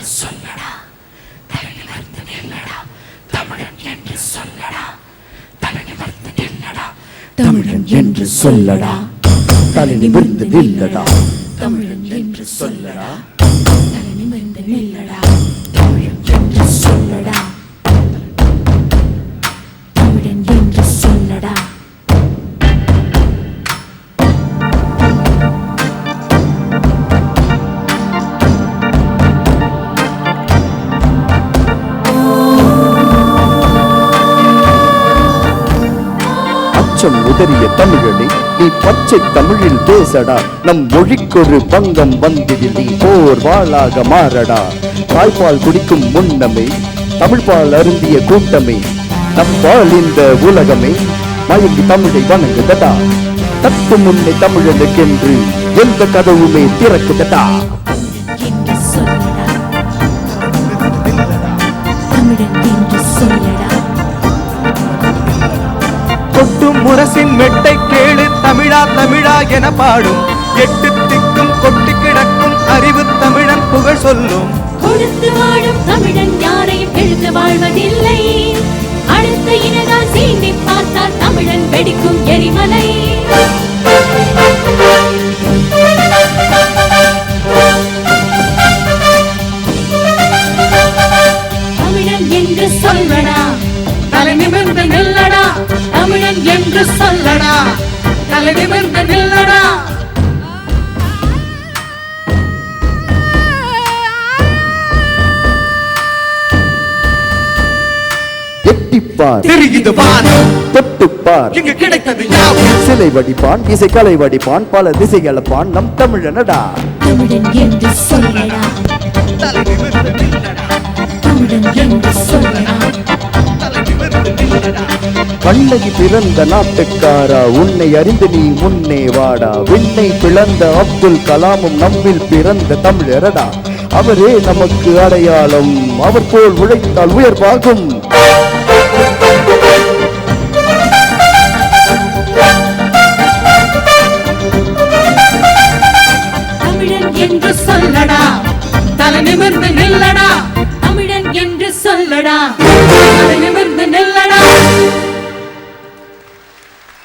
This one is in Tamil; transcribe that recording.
என்று சொல்லடா. தலை நிமிர்ந்து நில்லடா. தமிழன் என்று சொல்லடா. தலை நிமிர்ந்து நில்லடா. தமிழன் என்று சொல்லடா. தலை நிமிர்ந்து நில்லடா. தமிழன் என்று சொல்லடா. தலை நிமிர்ந்து நில்லடா. அச்சம் உதறிய தமிழனே நீ பச்சை தமிழில் பேசடா நம் மொழிக்கொரு பங்கம் வந்திடில் நீ போர் வாளாக மாறடா தாய்ப்பால் குடிக்கும் முன்னமே தமிழ்பால் அருந்திய கூட்டமே நம் இந்த உலகமே மயங்கி தமிழை வணங்குதடா தத்து முன்னே தமிழனுக்கென்று எந்த கதவுமே திறக்குதடா. முரசின் மெட்டை கேளு தமிழா தமிழா என பாடும். எட்டு திக்கும் கொட்டி கிடக்கும் அறிவு தமிழன் புகழ் சொல்லும். கொடுத்து வாழும் தமிழன் யாரையும் எழுந்து வாழ்வதில்லை. அடுத்த இனதால் சீண்டி பார்த்தால் தமிழன் வெடிக்கும் எரிமலை. தமிழன் என்று சொல்லடா தலை நிமிர்ந்து தமிழன் என்று சொல்லடா. தலை நிமிர்ந்து நில்லடா. எட்டிப்பார். தெரியுது பார் தொட்டுப்பார். இங்கு கிடைத்தது யாவும் சிலை வடிப்பான் இசைக்கலை வடிப்பான் பல திசைகளப்பான் நம் தமிழனடா. தமிழன் என்று சொல்லடா. தலை நிமிர்ந்து நில்லடா, தமிழன் என்று சொல்லடா கண்ணகி பிறந்த நாட்டுக்காரா? உன்னை அறிந்து நீ முன்னே வாடா. விண்ணை பிளந்த அப்துல் கலாமும் நம்மில் பிறந்த தமிழரடா. அவரே நமக்கு அடையாளம். அவர் போல் உழைத்தால் உயர்வாகும் என்று சொல்லடா. தலை நிமிர்ந்து நில்லடா. தமிழன் என்று சொல்லடா.